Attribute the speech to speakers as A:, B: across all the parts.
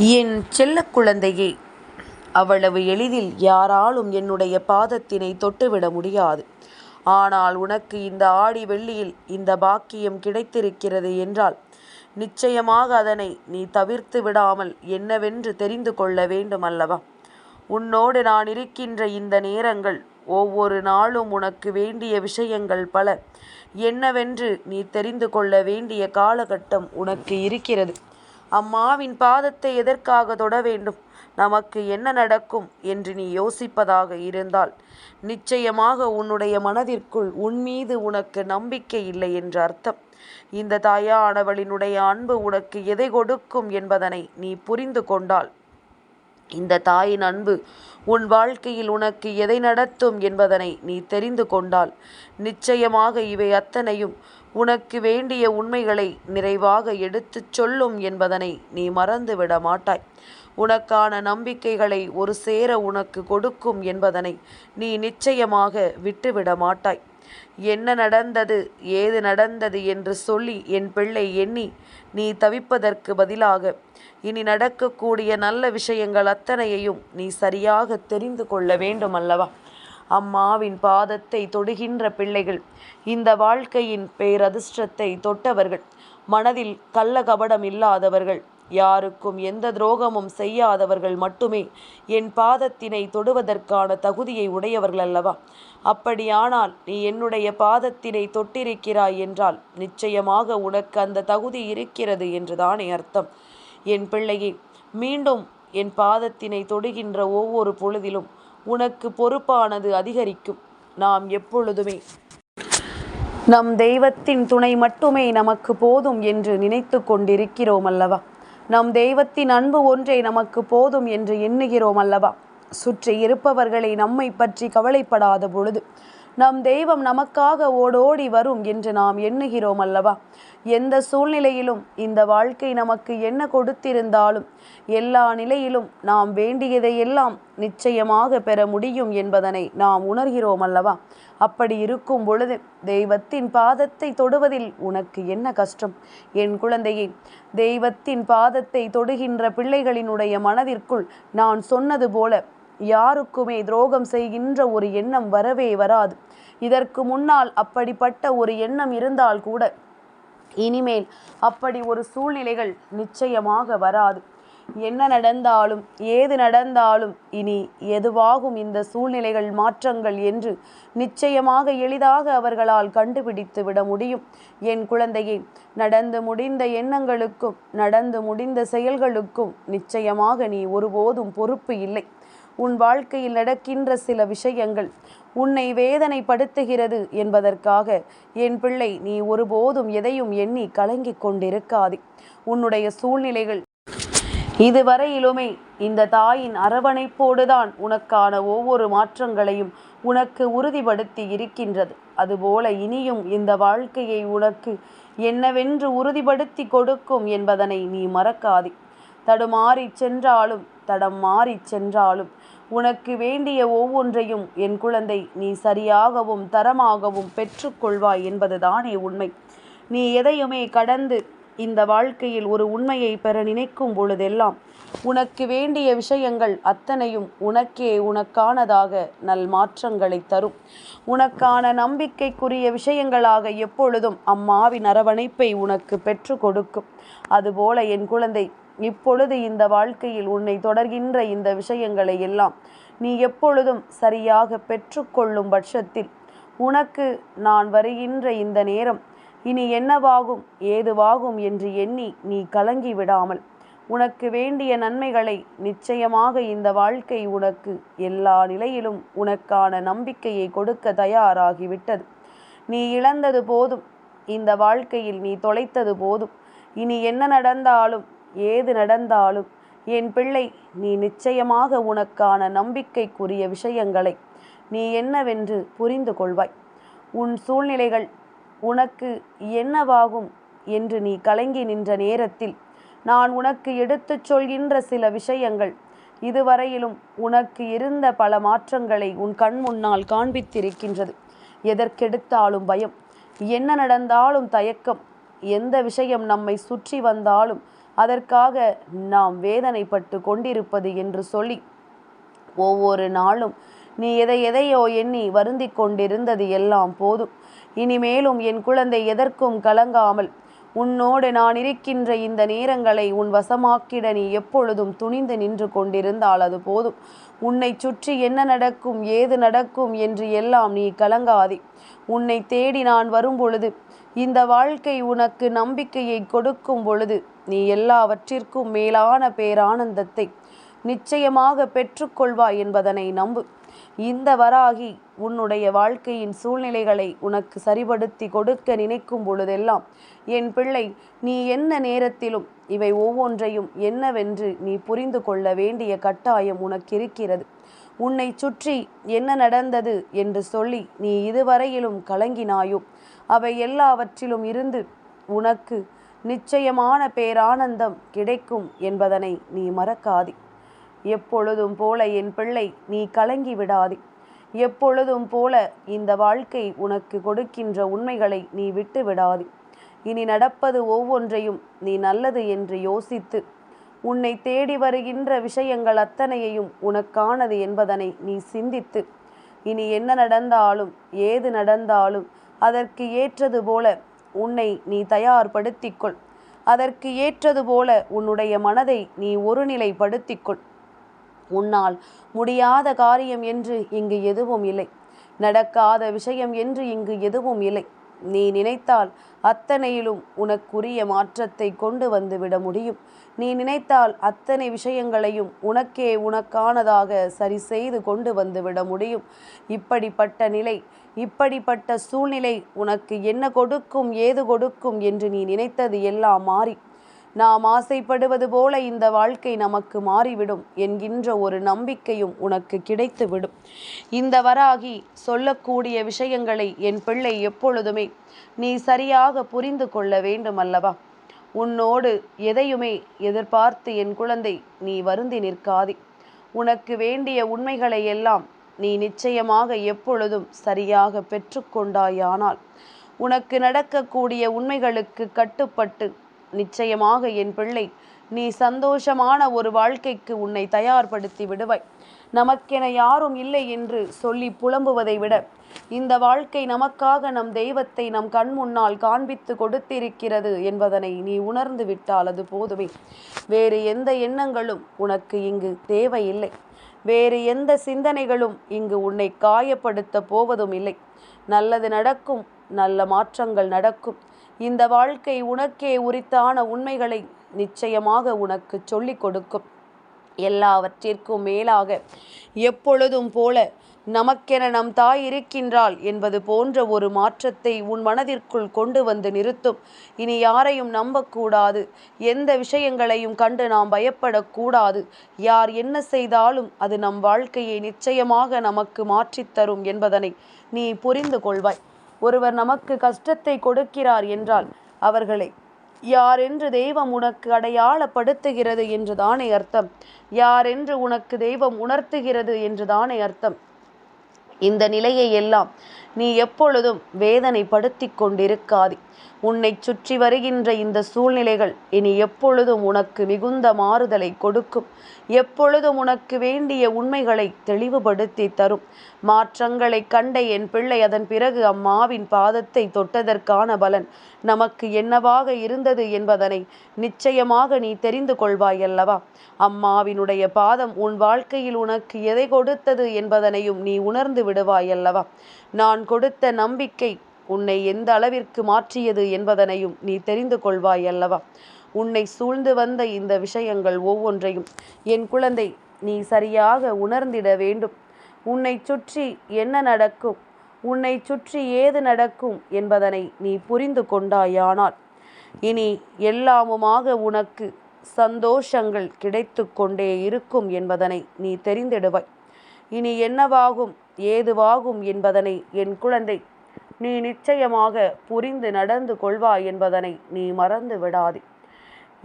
A: என் செல்ல குழந்தையே அவ்வளவு எளிதில் யாராலும் என்னுடைய பாதத்தினை தொட்டுவிட முடியாது. ஆனால் உனக்கு இந்த ஆடி வெள்ளியில் இந்த பாக்கியம் கிடைத்திருக்கிறது என்றால் நிச்சயமாக அதனை நீ தவிர்த்து விடாமல் என்னவென்று தெரிந்து கொள்ள வேண்டும் அல்லவா உன்னோடு நான் இருக்கின்ற இந்த நேரங்கள் ஒவ்வொரு நாளும் உனக்கு வேண்டிய விஷயங்கள் பல. என்னவென்று நீ தெரிந்து கொள்ள வேண்டிய காலகட்டம் உனக்கு இருக்கிறது. அம்மாவின் பாதத்தை எதற்காக தொட வேண்டும்? நமக்கு என்ன நடக்கும் என்று நீ யோசிப்பதாக இருந்தால் நிச்சயமாக உன்னுடைய மனதிற்குள் உன் மீது உனக்கு நம்பிக்கை இல்லை என்று அர்த்தம். இந்த தாயானவளினுடைய அன்பு உனக்கு எதை கொடுக்கும் என்பதனை நீ புரிந்து கொண்டால் இந்த தாயின் அன்பு உன் வாழ்க்கையில் உனக்கு எதை நடத்தும் என்பதனை நீ தெரிந்து கொண்டால் நிச்சயமாக இவை அத்தனையும் உனக்கு வேண்டிய உண்மைகளை நிறைவாக எடுத்துச் சொல்லும் என்பதனை நீ மறந்துவிட மாட்டாய். உனக்கான நம்பிக்கைகளை ஒரு சேர உனக்கு கொடுக்கும் என்பதனை நீ நிச்சயமாக விட்டுவிட மாட்டாய். என்ன நடந்தது ஏது நடந்தது என்று சொல்லி என் பிள்ளை எண்ணி நீ தவிப்பதற்கு பதிலாக இனி நடக்கக்கூடிய நல்ல விஷயங்கள் அத்தனையையும் நீ சரியாக தெரிந்து கொள்ள வேண்டும் அல்லவா அம்மாவின் பாதத்தை தொடுகின்ற பிள்ளைகள் இந்த வாழ்க்கையின் பேரதிர்ஷ்டத்தை தொட்டவர்கள் மனதில் கள்ள கபடம் இல்லாதவர்கள் யாருக்கும் எந்த துரோகமும் செய்யாதவர்கள் மட்டுமே என் பாதத்தினை தொடுவதற்கான தகுதியை உடையவர்கள் அல்லவா? அப்படியானால் நீ என்னுடைய பாதத்தினை தொட்டிருக்கிறாய் என்றால் நிச்சயமாக உனக்கு அந்த தகுதி இருக்கிறது என்றுதானே அர்த்தம். என் பிள்ளையே மீண்டும் என் பாதத்தினை தொடுகின்ற ஒவ்வொரு பொழுதிலும் உனக்கு பொறுப்பானது அதிகரிக்கும். நாம் எப்பொழுதுமே நம் தெய்வத்தின் துணை மட்டுமே நமக்கு போதும் என்று நினைத்து கொண்டிருக்கிறோம் அல்லவா நம் தெய்வத்தின் அன்பு ஒன்றே நமக்கு போதும் என்று எண்ணுகிறோம் அல்லவா சுற்றி இருப்பவர்களை நம்மை பற்றி கவலைப்படாத பொழுது நம் தெய்வம் நமக்காக ஓடோடி வரும் என்று நாம் எண்ணுகிறோம் அல்லவா? எந்த சூழ்நிலையிலும் இந்த வாழ்க்கை நமக்கு என்ன கொடுத்திருந்தாலும் எல்லா நிலையிலும் நாம் வேண்டியதையெல்லாம் நிச்சயமாக பெற முடியும் என்பதனை நாம் உணர்கிறோம் அல்லவா? அப்படி இருக்கும் பொழுது தெய்வத்தின் பாதத்தை தொடுவதில் உனக்கு என்ன கஷ்டம்? என் குழந்தையே தெய்வத்தின் பாதத்தை தொடுகின்ற பிள்ளைகளினுடைய மனதிற்குள் நான் சொன்னது போல யாருக்குமே துரோகம் செய்கின்ற ஒரு எண்ணம் வரவே வராது. இதற்கு முன்னால் அப்படிப்பட்ட ஒரு எண்ணம் இருந்தால் கூட இனிமேல் அப்படி ஒரு சூழ்நிலைகள் நிச்சயமாக வராது. என்ன நடந்தாலும் ஏது நடந்தாலும் இனி எதுவாகும் இந்த சூழ்நிலைகள் மாற்றங்கள் என்று நிச்சயமாக எளிதாக அவர்களால் கண்டுபிடித்து விட முடியும். என் குழந்தையே நடந்து முடிந்த எண்ணங்களுக்கும் நடந்து முடிந்த செயல்களுக்கும் நிச்சயமாக நீ ஒருபோதும் பொறுப்பு இல்லை. உன் வாழ்க்கையில் நடக்கின்ற சில விஷயங்கள் உன்னை வேதனைப்படுத்துகிறது என்பதற்காக என் பிள்ளை நீ ஒருபோதும் எதையும் எண்ணி கலங்கிக் கொண்டிருக்காதே. உன்னுடைய சூழ்நிலைகள் இதுவரையிலுமே இந்த தாயின் அரவணைப்போடுதான் உனக்கான ஒவ்வொரு மாற்றங்களையும் உனக்கு உறுதிப்படுத்தி இருக்கின்றது. அதுபோல இனியும் இந்த வாழ்க்கையை உனக்கு என்னவென்று உறுதிப்படுத்தி கொடுக்கும் என்பதனை நீ மறக்காதே. தடுமாறி சென்றாலும் தடம் மாறி சென்றாலும் உனக்கு வேண்டிய ஒவ்வொன்றையும் என் குழந்தை நீ சரியாகவும் தரமாகவும் பெற்றுக்கொள்வாய் என்பதுதானே உண்மை. நீ எதையுமே கடந்து இந்த வாழ்க்கையில் ஒரு உண்மையை பெற நினைக்கும் பொழுதெல்லாம் உனக்கு வேண்டிய விஷயங்கள் அத்தனையும் உனக்கே உனக்கானதாக நல் மாற்றங்களை தரும். உனக்கான நம்பிக்கைக்குரிய விஷயங்களாக எப்பொழுதும் அம்மாவின் அரவணைப்பை உனக்கு பெற்று கொடுக்கும். அதுபோல என் குழந்தை இப்பொழுது இந்த வாழ்க்கையில் உன்னை தொடர்கின்ற இந்த விஷயங்களை எல்லாம் நீ எப்பொழுதும் சரியாக பெற்றுக்கொள்ளும் பட்சத்தில் உனக்கு நான் வருகின்ற இந்த நேரம் இனி என்னவாகும் ஏதுவாகும் என்று எண்ணி நீ கலங்கி விடாமல் உனக்கு வேண்டிய நன்மைகளை நிச்சயமாக இந்த வாழ்க்கை உனக்கு எல்லா நிலையிலும் உனக்கான நம்பிக்கையை கொடுக்க தயாராகிவிட்டது. நீ இழந்தது போதும் இந்த வாழ்க்கையில் நீ தொலைத்தது போதும். இனி என்ன நடந்தாலும் ஏது நடந்தாலும் என் பிள்ளை நீ நிச்சயமாக உனக்கான நம்பிக்கைக்குரிய விஷயங்களை நீ என்னவென்று புரிந்து கொள்வாய். உன் சூழ்நிலைகள் உனக்கு என்னவாகும் என்று நீ கலங்கி நின்ற நேரத்தில் நான் உனக்கு எடுத்துச் சொல்கின்ற சில விஷயங்கள் இதுவரையிலும் உனக்கு இருந்த பல மாற்றங்களை உன் கண் முன்னால் காண்பித்திருக்கின்றது. எதற்கெடுத்தாலும் பயம். என்ன நடந்தாலும் தயக்கம். எந்த விஷயம் நம்மை சுற்றி வந்தாலும் அதற்காக நாம் வேதனைப்பட்டு கொண்டிருப்பது என்று சொல்லி ஒவ்வொரு நாளும் நீ எதை எதையோ எண்ணி வருந்தி கொண்டிருந்தது எல்லாம் போதும். இனிமேலும் என் குழந்தை எதற்கும் கலங்காமல் உன்னோடு நான் இருக்கின்ற இந்த நேரங்களை உன் வசமாக்கிட நீ எப்பொழுதும் துணிந்து நின்று கொண்டிருந்தால் அது போதும். உன்னை சுற்றி என்ன நடக்கும் ஏது நடக்கும் என்று எல்லாம் நீ கலங்காதே. உன்னை தேடி நான் வரும் பொழுது இந்த வாழ்க்கை உனக்கு நம்பிக்கையை கொடுக்கும் பொழுது நீ எல்லாவற்றிற்கும் மேலான பேரானந்தத்தை நிச்சயமாக பெற்றுக்கொள்வாய் என்பதனை நம்பு. இந்த வராகி உன்னுடைய வாழ்க்கையின் சூழ்நிலைகளை உனக்கு சரிபடுத்தி கொடுக்க நினைக்கும் பொழுதெல்லாம் என் பிள்ளை நீ என்ன நேரத்திலும் இவை ஒவ்வொன்றையும் என்னவென்று நீ புரிந்து கொள்ள வேண்டிய கட்டாயம் உனக்கு இருக்கிறது உன்னை சுற்றி என்ன நடந்தது என்று சொல்லி நீ இதுவரையிலும் கலங்கினாயோ அவை எல்லாவற்றிலும் இருந்து உனக்கு நிச்சயமான பேரானந்தம் கிடைக்கும் என்பதனை நீ மறக்காதே. எப்பொழுதும் போல என் பிள்ளை நீ கலங்கி விடாதே. எப்பொழுதும் போல இந்த வாழ்க்கை உனக்கு கொடுக்கின்ற உண்மைகளை நீ விட்டு விடாதே. இனி நடப்பது ஒவ்வொன்றையும் நீ நல்லது என்று யோசித்து உன்னை தேடி வருகின்ற விஷயங்கள் அத்தனையையும் உனக்கானது என்பதனை நீ சிந்தித்து இனி என்ன நடந்தாலும் ஏது நடந்தாலும் அதற்கு ஏற்றது போல உன்னை நீ தயார்படுத்திக்கொள். அதற்கு ஏற்றது போல உன்னுடைய மனதை நீ ஒருநிலைப்படுத்திக்கொள். உன்னால் முடியாத காரியம் என்று இங்கு எதுவும் இல்லை. நடக்காத விஷயம் என்று இங்கு எதுவும் இல்லை. நீ நினைத்தால் அத்தனையிலும் உனக்குரிய மாற்றத்தை கொண்டு வந்து விட முடியும். நீ நினைத்தால் அத்தனை விஷயங்களையும் உனக்கே உனக்கானதாக சரி செய்து கொண்டு வந்து விட முடியும். இப்படிப்பட்ட நிலை இப்படிப்பட்ட சூழ்நிலை உனக்கு என்ன கொடுக்கும் ஏது கொடுக்கும் என்று நீ நினைத்தது எல்லாம் மாறி நாம் ஆசைப்படுவது போல இந்த வாழ்க்கை நமக்கு மாறிவிடும் என்கின்ற ஒரு நம்பிக்கையும் உனக்கு கிடைத்துவிடும். இந்த வராகி சொல்லக்கூடிய விஷயங்களை என் பிள்ளை எப்பொழுதுமே நீ சரியாக புரிந்து கொள்ள வேண்டும் அல்லவா உன்னோடு எதையுமே எதிர்பார்த்து என் குழந்தை நீ வருந்தி நிற்காதே. உனக்கு வேண்டிய உண்மைகளை எல்லாம் நீ நிச்சயமாக எப்பொழுதும் சரியாக பெற்றுக்கொண்டாயானால் உனக்கு நடக்கக்கூடிய உண்மைகளுக்கு கட்டுப்பட்டு நிச்சயமாக என் பிள்ளை நீ சந்தோஷமான ஒரு வாழ்க்கைக்கு உன்னை தயார்படுத்தி விடுவாய். நமக்கென யாரும் இல்லை என்று சொல்லி புலம்புவதை விட இந்த வாழ்க்கை நமக்காக நம் தெய்வத்தை நம் கண் முன்னால் காண்பித்து கொடுத்திருக்கிறது என்பதனை நீ உணர்ந்து விட்டால் அது போதுமே. வேறு எந்த எண்ணங்களும் உனக்கு இங்கு தேவையில்லை. வேறு எந்த சிந்தனைகளும் இங்கு உன்னை காயப்படுத்த போவதும் இல்லை நல்லது நடக்கும் நல்ல மாற்றங்கள் நடக்கும். இந்த வாழ்க்கை உனக்கே உரித்தான உண்மைகளை நிச்சயமாக உனக்கு சொல்லிக் கொடுக்கும். எல்லாவற்றிற்கும் மேலாக எப்பொழுதும் போல நமக்கென நம் தாய் இருக்கின்றாள் என்பது போன்ற ஒரு மாற்றத்தை உன் மனதிற்குள் கொண்டு வந்து நிறுத்தும். இனி யாரையும் நம்பக்கூடாது. எந்த விஷயங்களையும் கண்டு நாம் பயப்படக்கூடாது. யார் என்ன செய்தாலும் அது நம் வாழ்க்கையை நிச்சயமாக நமக்கு மாற்றித்தரும் என்பதனை நீ புரிந்து கொள்வாய். ஒருவர் நமக்கு கஷ்டத்தை கொடுக்கிறார் என்றால் அவர்களை யாரென்று தெய்வம் உனக்கு அடையாளப்படுத்துகிறது என்று தானே அர்த்தம்? யாரென்று உனக்கு தெய்வம் உணர்த்துகிறது என்று தானே அர்த்தம்? இந்த நிலையை எல்லாம் நீ எப்பொழுதும் வேதனைப்படுத்தி கொண்டிருக்காதே. உன்னை சுற்றி வருகின்ற இந்த சூழ்நிலைகள் இனி எப்பொழுதும் உனக்கு மிகுந்த மாறுதலை கொடுக்கும். எப்பொழுதும் உனக்கு வேண்டிய உண்மைகளை தெளிவுபடுத்தி தரும். மாற்றங்களை கண்ட என் பிள்ளை அதன் பிறகு அம்மாவின் பாதத்தை தொட்டதற்கான பலன். நமக்கு என்னவாக இருந்தது என்பதனை நிச்சயமாக நீ தெரிந்து கொள்வாய் அல்லவா அம்மாவினுடைய பாதம் உன் வாழ்க்கையில் உனக்கு எதை கொடுத்தது என்பதனையும் நீ உணர்ந்து விடுவாய் அல்லவா நான் கொடுத்த நம்பிக்கை உன்னை எந்த அளவிற்கு மாற்றியது என்பதனையும் நீ தெரிந்து கொள்வாய் அல்லவா? உன்னை சூழ்ந்து வந்த இந்த விஷயங்கள் ஒவ்வொன்றையும் என் குழந்தை நீ சரியாக உணர்ந்திட வேண்டும். உன்னை சுற்றி என்ன நடக்கும்? உன்னை சுற்றி ஏது நடக்கும் என்பதனை நீ புரிந்து கொண்டாயானால் இனி எல்லாமுமாக உனக்கு சந்தோஷங்கள் கிடைத்து கொண்டே இருக்கும் என்பதனை நீ தெரிந்திடுவாய். இனி என்னவாகும்? ஏதுவாகும் என்பதனை என் குழந்தை நீ நிச்சயமாக புரிந்து நடந்து கொள்வாய் என்பதனை நீ மறந்து விடாதே.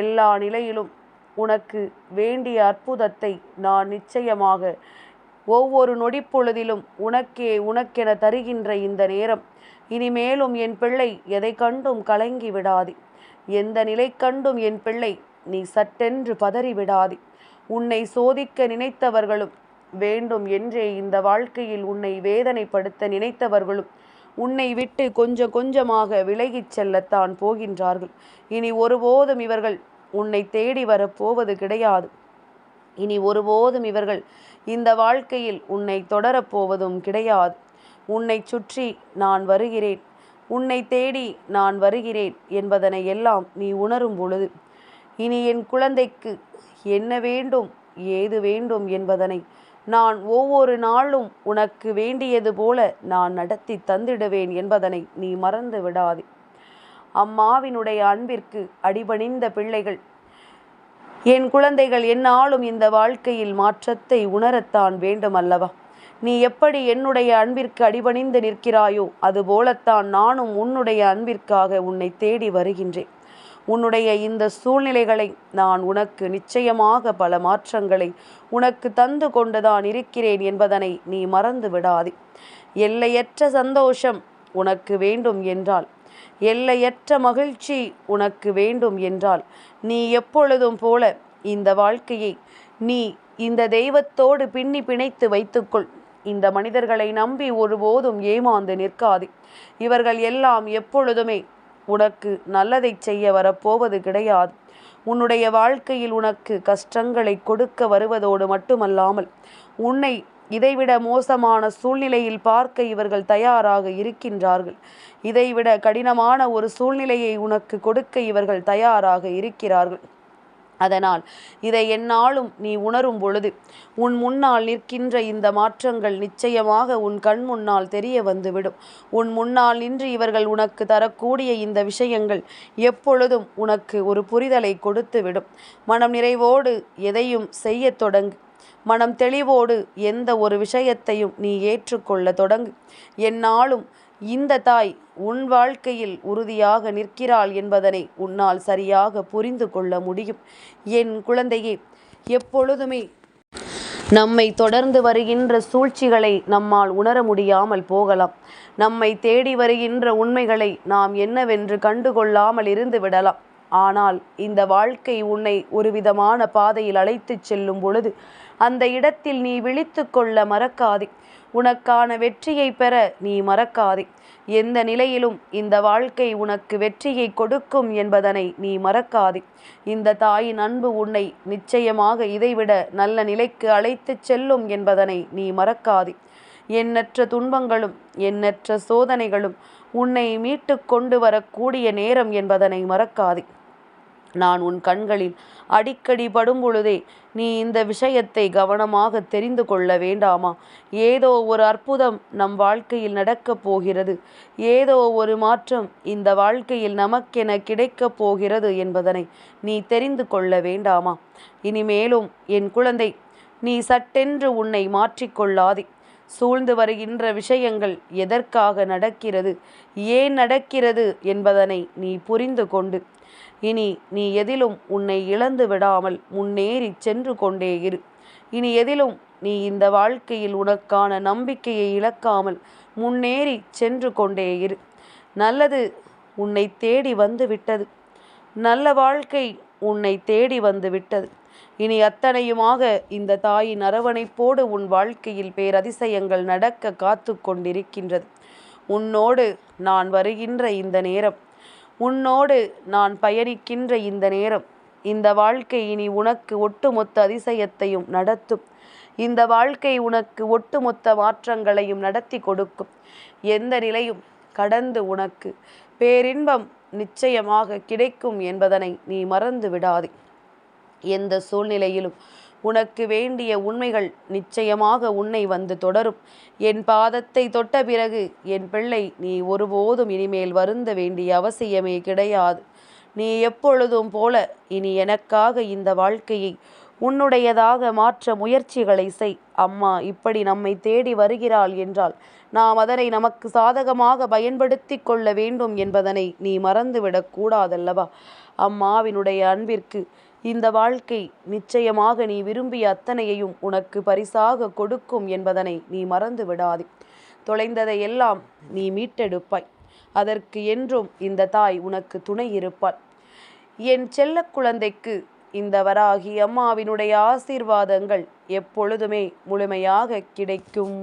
A: எல்லா நிலையிலும் உனக்கு வேண்டிய அற்புதத்தை நான் நிச்சயமாக ஒவ்வொரு நொடிப்பொழுதிலும் உனக்கே உனக்கென தருகின்ற இந்த நேரம். இனிமேலும் என் பிள்ளை எதை கண்டும் கலங்கி விடாதே. எந்த நிலை கண்டும் என் பிள்ளை நீ சட்டென்று பதறி விடாது. உன்னை சோதிக்க நினைத்தவர்களும் வேண்டும் என்றே இந்த வாழ்க்கையில் உன்னை வேதனைப்படுத்த நினைத்தவர்களும் உன்னை விட்டு கொஞ்சம் கொஞ்சமாக விலகிச் செல்லத்தான் போகின்றார்கள். இனி ஒருபோதும் இவர்கள் உன்னை தேடி வரப்போவது கிடையாது. இனி ஒருபோதும் இவர்கள் இந்த வாழ்க்கையில் உன்னை தொடரப்போவதும் கிடையாது. உன்னை சுற்றி நான் வருகிறேன். உன்னை தேடி நான் வருகிறேன் என்பதனை எல்லாம் நீ உணரும் பொழுது இனி என் குழந்தைக்கு என்ன வேண்டும் ஏது வேண்டும் என்பதனை நான் ஒவ்வொரு நாளும் உனக்கு வேண்டியது போல நான் நடத்தி தந்திடுவேன் என்பதனை நீ மறந்து விடாதே. அம்மாவினுடைய அன்பிற்கு அடிபணிந்த பிள்ளைகள் என் குழந்தைகள் என்னாலும் இந்த வாழ்க்கையில் மாற்றத்தை உணரத்தான் வேண்டும் அல்லவா நீ எப்படி என்னுடைய அன்பிற்கு அடிபணிந்து நிற்கிறாயோ அதுபோலத்தான் நானும் உன்னுடைய அன்பிற்காக உன்னை தேடி வருகின்றேன். உன்னுடைய இந்த சூழ்நிலைகளை நான் உனக்கு நிச்சயமாக பல மாற்றங்களை உனக்கு தந்து கொண்டுதான் இருக்கிறேன் என்பதனை நீ மறந்து விடாதே. எல்லையற்ற சந்தோஷம் உனக்கு வேண்டும் என்றால் எல்லையற்ற மகிழ்ச்சி உனக்கு வேண்டும் என்றால் நீ எப்பொழுதும் போல இந்த வாழ்க்கையை நீ இந்த தெய்வத்தோடு பின்னி பிணைத்து வைத்துக்கொள். இந்த மனிதர்களை நம்பி ஒருபோதும் ஏமாந்து நிற்காது. இவர்கள் எல்லாம் எப்பொழுதுமே உனக்கு நல்லதை செய்ய வரப்போவது கிடையாது. உன்னுடைய வாழ்க்கையில் உனக்கு கஷ்டங்களை கொடுக்க வருவதோடு மட்டுமல்லாமல் உன்னை இதைவிட மோசமான சூழ்நிலையில் பார்க்க இவர்கள் தயாராக இருக்கின்றார்கள். இதைவிட கடினமான ஒரு சூழ்நிலையை உனக்கு கொடுக்க இவர்கள் தயாராக இருக்கிறார்கள். அதனால் இதை என்னாலும் நீ உணரும் பொழுது உன் முன்னால் நிற்கின்ற இந்த மாற்றங்கள் நிச்சயமாக உன் கண் முன்னால் தெரிய வந்துவிடும். உன் முன்னால் நின்று இவர்கள் உனக்கு தரக்கூடிய இந்த விஷயங்கள் எப்பொழுதும் உனக்கு ஒரு புரிதலை கொடுத்துவிடும். மனம் நிறைவோடு எதையும் செய்ய தொடங்கு. மனம் தெளிவோடு எந்த ஒரு விஷயத்தையும் நீ ஏற்றுக்கொள்ள தொடங்கு. என்னாலும் இந்த தாய் உன் வாழ்க்கையில் உறுதியாக நிற்கிறாள் என்பதனை உன்னால் சரியாக புரிந்து கொள்ள முடியும். என் குழந்தையே எப்பொழுதுமே நம்மை தொடர்ந்து வருகின்ற சூழ்ச்சிகளை நம்மால் உணர முடியாமல் போகலாம். நம்மை தேடி வருகின்ற உண்மைகளை நாம் என்னவென்று கண்டுகொள்ளாமல் இருந்து விடலாம். ஆனால் இந்த வாழ்க்கை உன்னை ஒரு விதமான பாதையில் அழைத்துச் செல்லும் பொழுது அந்த இடத்தில் நீ விழித்து கொள்ள மறக்காதே. உனக்கான வெற்றியை பெற நீ மறக்காதே. எந்த நிலையிலும் இந்த வாழ்க்கை உனக்கு வெற்றியை கொடுக்கும் என்பதனை நீ மறக்காதே. இந்த தாயின் அன்பு உன்னை நிச்சயமாக இதைவிட நல்ல நிலைக்கு அழைத்துச் செல்லும் என்பதனை நீ மறக்காதே. எண்ணற்ற துன்பங்களும் எண்ணற்ற சோதனைகளும் உன்னை மீட்டு கொண்டு வரக்கூடிய நேரம் என்பதனை மறக்காதே. நான் உன் கண்களில் அடிக்கடி படும் பொழுதே நீ இந்த விஷயத்தை கவனமாக தெரிந்து கொள்ள வேண்டாமா? ஏதோ ஒரு அற்புதம் நம் வாழ்க்கையில் நடக்கப் போகிறது. ஏதோ ஒரு மாற்றம் இந்த வாழ்க்கையில் நமக்கென கிடைக்கப் போகிறது என்பதனை நீ தெரிந்து கொள்ள வேண்டாமா? இனிமேலும் என் குழந்தை நீ சட்டென்று உன்னை மாற்றிக்கொள்ளாதே சூழ்ந்து வருகின்ற விஷயங்கள் எதற்காக நடக்கிறது? ஏன் நடக்கிறது என்பதனை நீ புரிந்து கொண்டு இனி நீ எதிலும் உன்னை இழந்து விடாமல் முன்னேறி சென்று கொண்டே இரு. இனி எதிலும் நீ இந்த வாழ்க்கையில் உனக்கான நம்பிக்கையை இழக்காமல் முன்னேறி சென்று கொண்டே இரு. நல்லது உன்னை தேடி வந்து விட்டது. நல்ல வாழ்க்கை உன்னை தேடி வந்து விட்டது. இனி அத்தனையுமாக இந்த தாயின் அரவணைப்போடு உன் வாழ்க்கையில் பேரதிசயங்கள் நடக்க காத்து கொண்டிருக்கின்றது. உன்னோடு நான் வருகின்ற இந்த நேரம் உன்னோடு நான் பயணிக்கின்ற இந்த நேரம் இந்த வாழ்க்கை இனி உனக்கு ஒட்டுமொத்த அதிசயத்தையும் நடத்தும். இந்த வாழ்க்கை உனக்கு ஒட்டுமொத்த மாற்றங்களையும் நடத்தி கொடுக்கும். எந்த நிலையும் கடந்து உனக்கு. பேரின்பம் நிச்சயமாக கிடைக்கும் என்பதனை நீ மறந்து விடாதே எந்த சூழ்நிலையிலும் உனக்கு வேண்டிய உண்மைகள் நிச்சயமாக உன்னை வந்து தொடரும். என் பாதத்தை தொட்ட பிறகு என் பிள்ளை நீ ஒருபோதும் இனிமேல் வருந்த வேண்டிய அவசியமே கிடையாது. நீ எப்பொழுதும் போல இனி எனக்காக இந்த வாழ்க்கையை உன்னுடையதாக மாற்ற முயற்சிகளை செய். அம்மா இப்படி நம்மை தேடி வருகிறாள் என்றால் நாம் அதனை நமக்கு சாதகமாக பயன்படுத்தி கொள்ள வேண்டும் என்பதனை நீ மறந்துவிடக் கூடாதல்லவா? அம்மாவினுடைய அன்பிற்கு இந்த வாழ்க்கை நிச்சயமாக நீ விரும்பிய அத்தனையையும் உனக்கு பரிசாக கொடுக்கும் என்பதனை நீ மறந்து விடாதே தொலைந்ததை எல்லாம் நீ மீட்டெடுப்பாய். அதற்கு என்றும் இந்த தாய் உனக்கு துணை இருப்பாள். என் செல்ல குழந்தைக்கு இந்த வராகி அம்மாவினுடைய ஆசீர்வாதங்கள் எப்பொழுதுமே முழுமையாக கிடைக்கும்.